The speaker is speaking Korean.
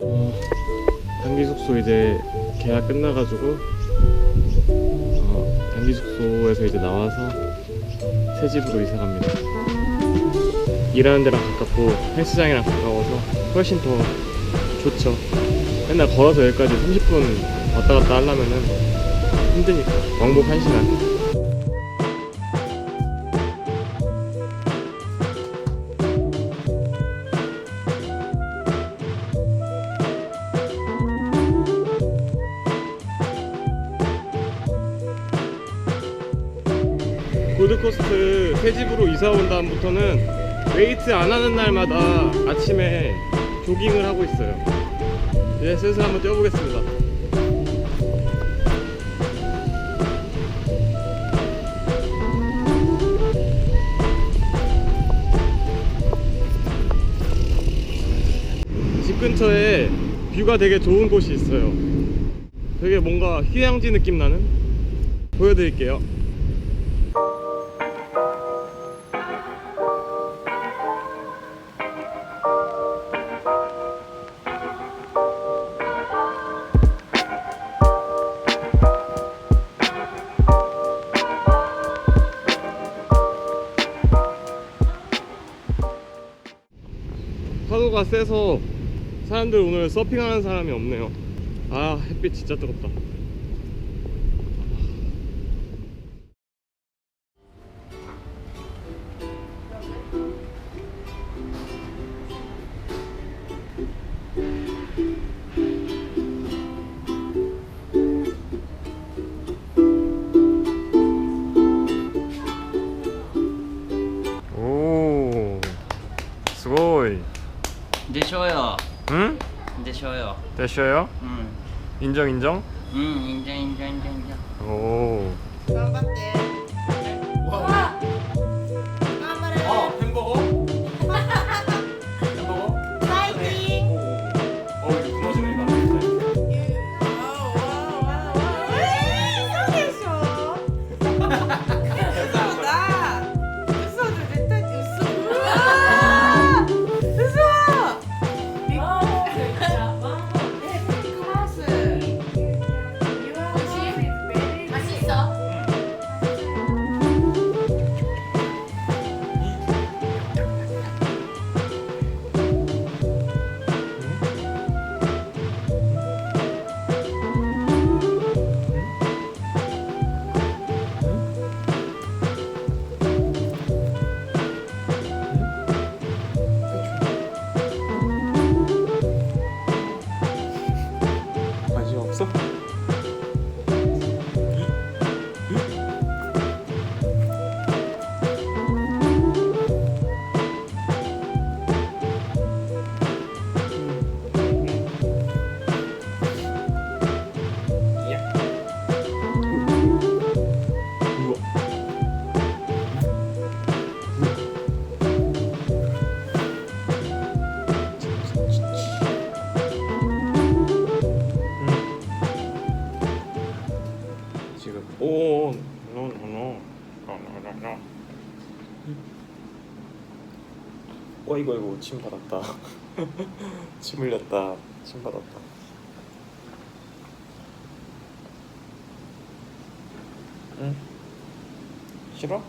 어, 단기 숙소 이제 계약 끝나가지고 어, 단기 숙소에서 이제 나와서 새 집으로 이사 갑니다. 일하는 데랑 가깝고 헬스장이랑 가까워서 훨씬 더 좋죠. 맨날 걸어서 여기까지 30분 왔다 갔다 하려면은 힘드니까 왕복 1시간. 고드코스트 새 집으로 이사 온 다음부터는 웨이트 안 하는 날마다 아침에 조깅을 하고 있어요. 이제 슬슬 한번 뛰어보겠습니다. 집 근처에 뷰가 되게 좋은 곳이 있어요. 되게 뭔가 휴양지 느낌 나는 보여드릴게요. 파도가 세서 사람들 오늘 서핑하는 사람이 없네요. 아 햇빛 진짜 뜨겁다. 쉬어요. 응? 이제 쉬어요. 됐어요? 응. 인정 인정? 응, 인정, 인정, 인정, 인정. 오. So 어 이거 이거 침 받았다. 침 흘렸다. 침 받았다. 응? 싫어?